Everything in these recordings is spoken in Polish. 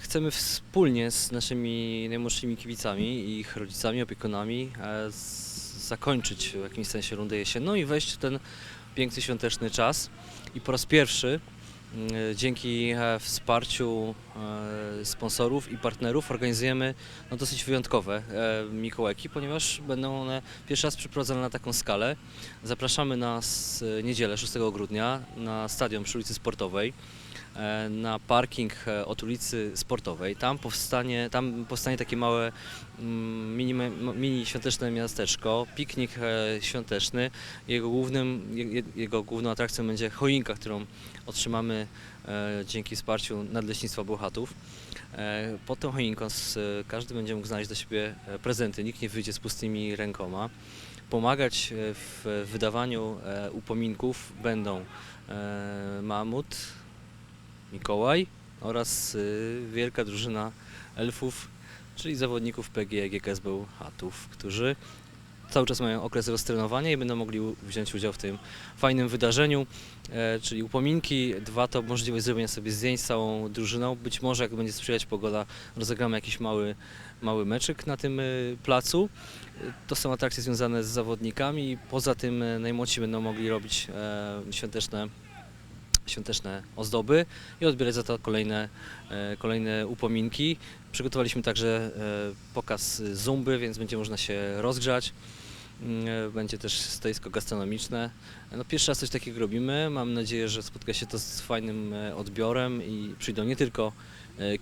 Chcemy wspólnie z naszymi najmłodszymi kibicami ich rodzicami, opiekunami e, zakończyć w jakimś sensie rundę jesienną i wejść w ten piękny świąteczny czas. I po raz pierwszy mm, dzięki e, wsparciu e, sponsorów i partnerów organizujemy no, dosyć wyjątkowe e, Mikołajki, ponieważ będą one pierwszy raz przeprowadzone na taką skalę. Zapraszamy na s- niedzielę 6 grudnia na stadion przy ulicy Sportowej e, na parking e, od ulicy Sportowej. Tam powstanie, tam powstanie takie małe mm, mini, mini świąteczne miasteczko, piknik e, świąteczny. Jego, głównym, je- jego główną atrakcją będzie choinka, którą otrzymamy e, dzięki wsparciu Nadleśnictwa Bełchatów. E, Pod tą choinką każdy będzie mógł znaleźć do siebie e, prezenty, nikt nie wyjdzie z pustymi rękoma. Pomagać e, w wydawaniu e, upominków będą e, Mamut, Mikołaj oraz y, wielka drużyna elfów, czyli zawodników PGE GKS Bełchatów, którzy cały czas mają okres roztrenowania i będą mogli wziąć udział w tym fajnym wydarzeniu, e, czyli upominki, dwa to możliwość zrobienia sobie zdjęć z całą drużyną, być może jak będzie sprzyjać pogoda, rozegramy jakiś mały, mały meczyk na tym y, placu. Y, To są atrakcje związane z zawodnikami, poza tym y, najmłodsi będą mogli robić e, świąteczne świąteczne ozdoby i odbierać za to kolejne, e, kolejne upominki. Przygotowaliśmy także e, pokaz zumby, więc będzie można się rozgrzać. Mm, e, Będzie też stoisko gastronomiczne. No, pierwszy raz coś takiego robimy. Mam nadzieję, że spotka się to z fajnym odbiorem i przyjdą nie tylko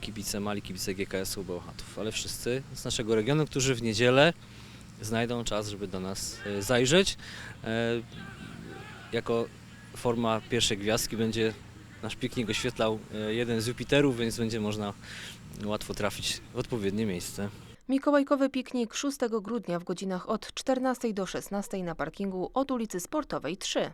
kibice, mali kibice GKS-u Bełchatów, ale wszyscy z naszego regionu, którzy w niedzielę znajdą czas, żeby do nas zajrzeć. Jako forma pierwszej gwiazdki będzie nasz piknik oświetlał e, jeden z Jupiterów, więc będzie można łatwo trafić w odpowiednie miejsce. Mikołajkowy piknik 6 grudnia w godzinach od 14 do 16 na parkingu od ulicy Sportowej 3.